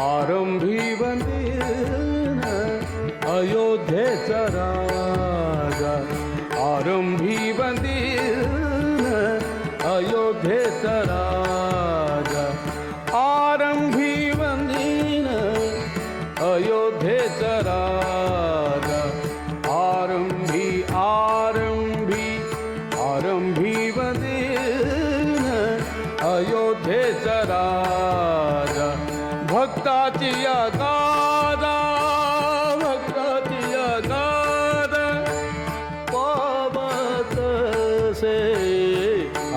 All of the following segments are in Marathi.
आरंभी वंदीन अयोध्येचा राजा आरंभी वंदीन अयोध्येचा राजा आरंभी वंदीन अयोध्येचा राजा आरंभी आरंभी आरंभी वंदीन अयोध्येचा राजा भक्ताची या गादा भक्ताची गादा पावत से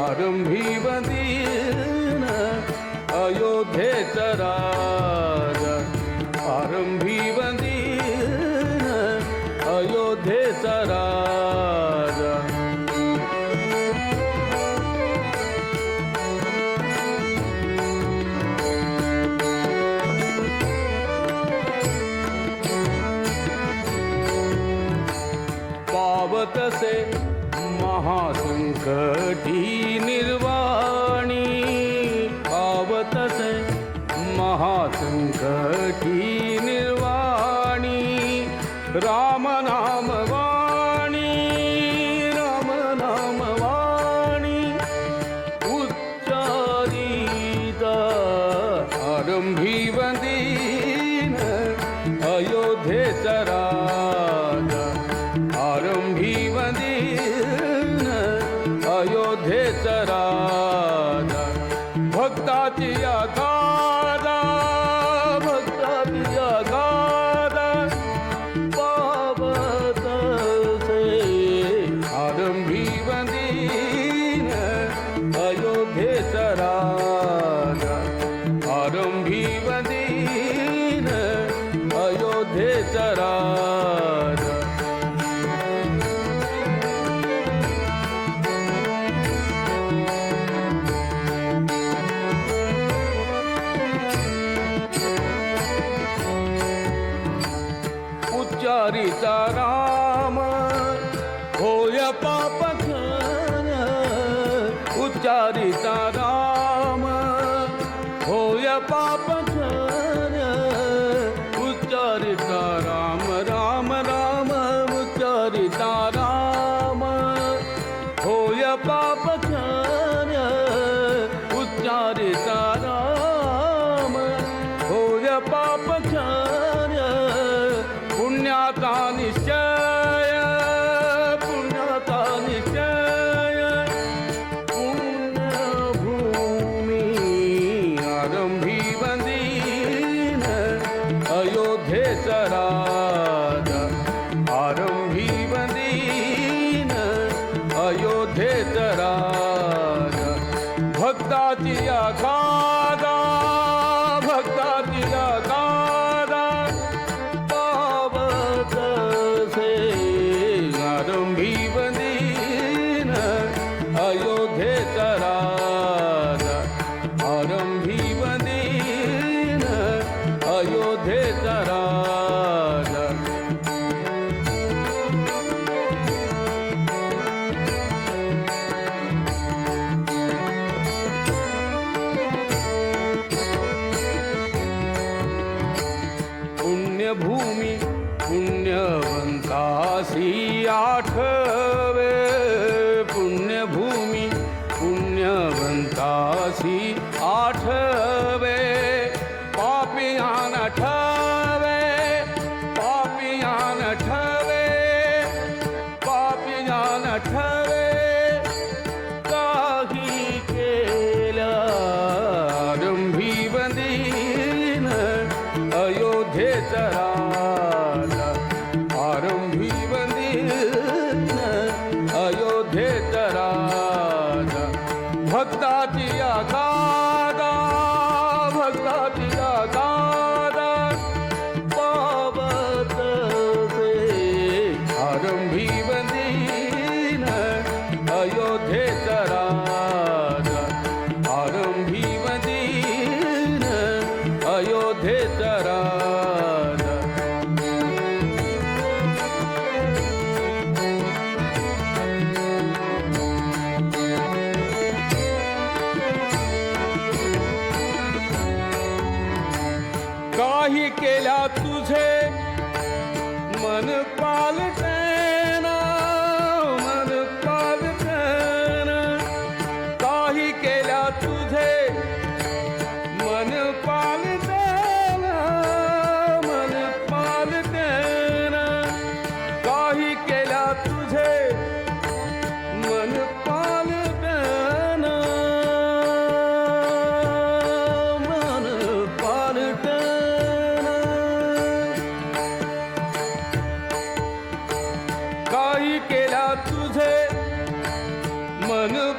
आरंभी वंदीन अयोध्येचा अयोध्येचा राधा भक्ताची या पापखन, उच्चारिता राम। होय पापखन, उच्चारिता राम राम राम, उच्चारिता राम। होय पापखन, उच्चारिता राम। होय पापखन पुण्याचा राजा आरंभी वंदीन अयोध्येचा राजा भक्ताची या भक्ताची या पावत से आरंभी वंदीन अयोध्येचा राजा आरंभी वंदीन अयोध्येचा राजा. पुण्यभूमी पुण्यवंतासी आठ भक्ताची या भक्ता पिया गा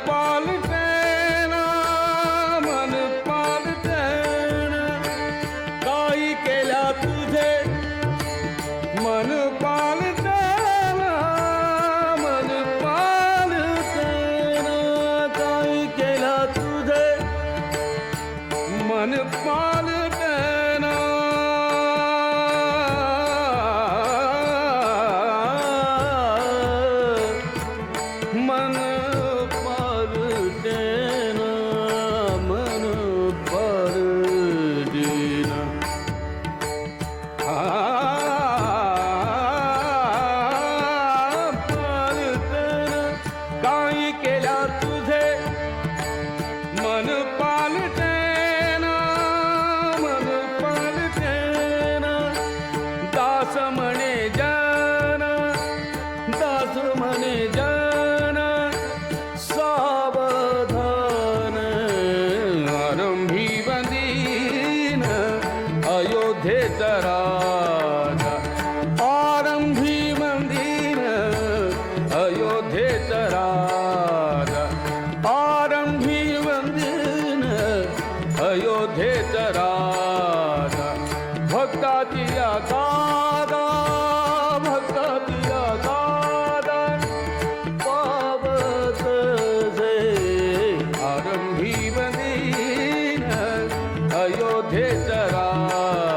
পার महाराज आरंभी मंदिर अयोध्येत राज। आरंभी मंदिर अयोध्येत राज। भक्ताची गादा भक्ताची गादा पावत जय आरंभी मंदिर अयोध्येत राज।